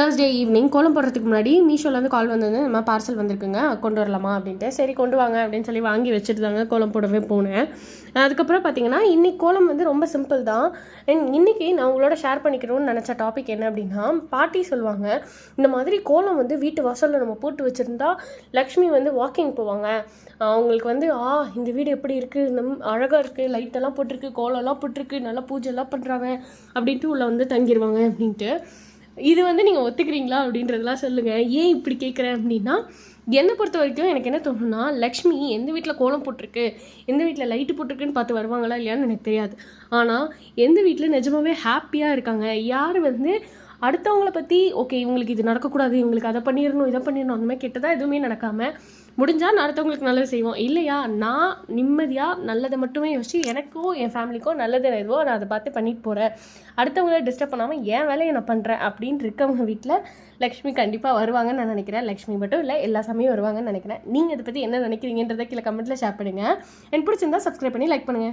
Thursday evening கோலம் போடுறதுக்கு முன்னாடி மீஷோலேருந்து கால் வந்தது நம்ம பார்சல் வந்திருக்குங்க கொண்டு வரலாமா அப்படின்ட்டு. சரி கொண்டு வாங்க அப்படின்னு சொல்லி வாங்கி வச்சுட்டு தாங்க கோலம் போடவே போனேன். அதுக்கப்புறம் பார்த்தீங்கன்னா இன்னைக்கு கோலம் வந்து ரொம்ப சிம்பிள் தான். அண்ட் இன்னைக்கு நான் உங்களோட ஷேர் பண்ணிக்கணும்னு நினச்ச டாபிக் என்ன அப்படின்னா பாட்டி சொல்லுவாங்க இந்த மாதிரி கோலம் வந்து வீட்டு வாசலில் நம்ம போட்டு வச்சுருந்தா லக்ஷ்மி வந்து வாக்கிங் போவாங்க. அவங்களுக்கு வந்து ஆ இந்த வீடு எப்படி இருக்குது நம் அழகாக இருக்குது லைட்டெல்லாம் போட்டிருக்கு கோலம்லாம் போட்டிருக்கு. நல்லா பூஜைலாம் பண்ணுறாங்க அப்படின்ட்டு உள்ள வந்து தங்கிடுவாங்க அப்படின்ட்டு. இது வந்து நீங்கள் ஒத்துக்கிறீங்களா அப்படின்றதெல்லாம் சொல்லுங்கள் ஏன் இப்படி கேட்குறேன் அப்படின்னா என்னை பொறுத்த வரைக்கும் எனக்கு என்ன தோணுன்னா லக்ஷ்மி எந்த வீட்டில் கோலம் போட்டிருக்கு எந்த வீட்டில் லைட்டு போட்டிருக்குன்னு பார்த்து வருவாங்களா இல்லையான்னு எனக்கு தெரியாது. ஆனால் எந்த வீட்டில் நிஜமாவே ஹாப்பியாக இருக்காங்க யார் வந்து அடுத்தவங்களை பற்றி ஓகே இவங்களுக்கு இது நடக்கக்கூடாது இவங்களுக்கு அதை பண்ணிடணும் இதை பண்ணிடணும் அந்த மாதிரி கெட்டதாக எதுவுமே நடக்காமல் முடிஞ்சால் நான் அடுத்தவங்களுக்கு நல்லது செய்வோம். இல்லையா நான் நிம்மதியாக நல்லதை மட்டுமே யோசிச்சு எனக்கும் என் ஃபேமிலிக்கும் நல்லது எதுவோ நான் அதை பார்த்து பண்ணிட்டு போகிறேன் அடுத்தவங்கள டிஸ்டர்ப் பண்ணாமல் என் வேலையை நான் பண்ணுறேன் அப்படின்னு இருக்கவங்க வீட்டில் லக்ஷ்மி கண்டிப்பாக வருவாங்கன்னு நான் நினைக்கிறேன். லக்ஷ்மி மட்டும் இல்லை எல்லா சமயம் வருவாங்கன்னு நினைக்கிறேன். நீங்கள் இதை பற்றி என்ன நினைக்கிறீங்கன்றதை கீழே கமெண்ட்டில் ஷேர் பண்ணுங்கள் எனக்கு பிடிச்சிருந்தா சப்ஸ்கிரைப் பண்ணி லைக் பண்ணுங்கள்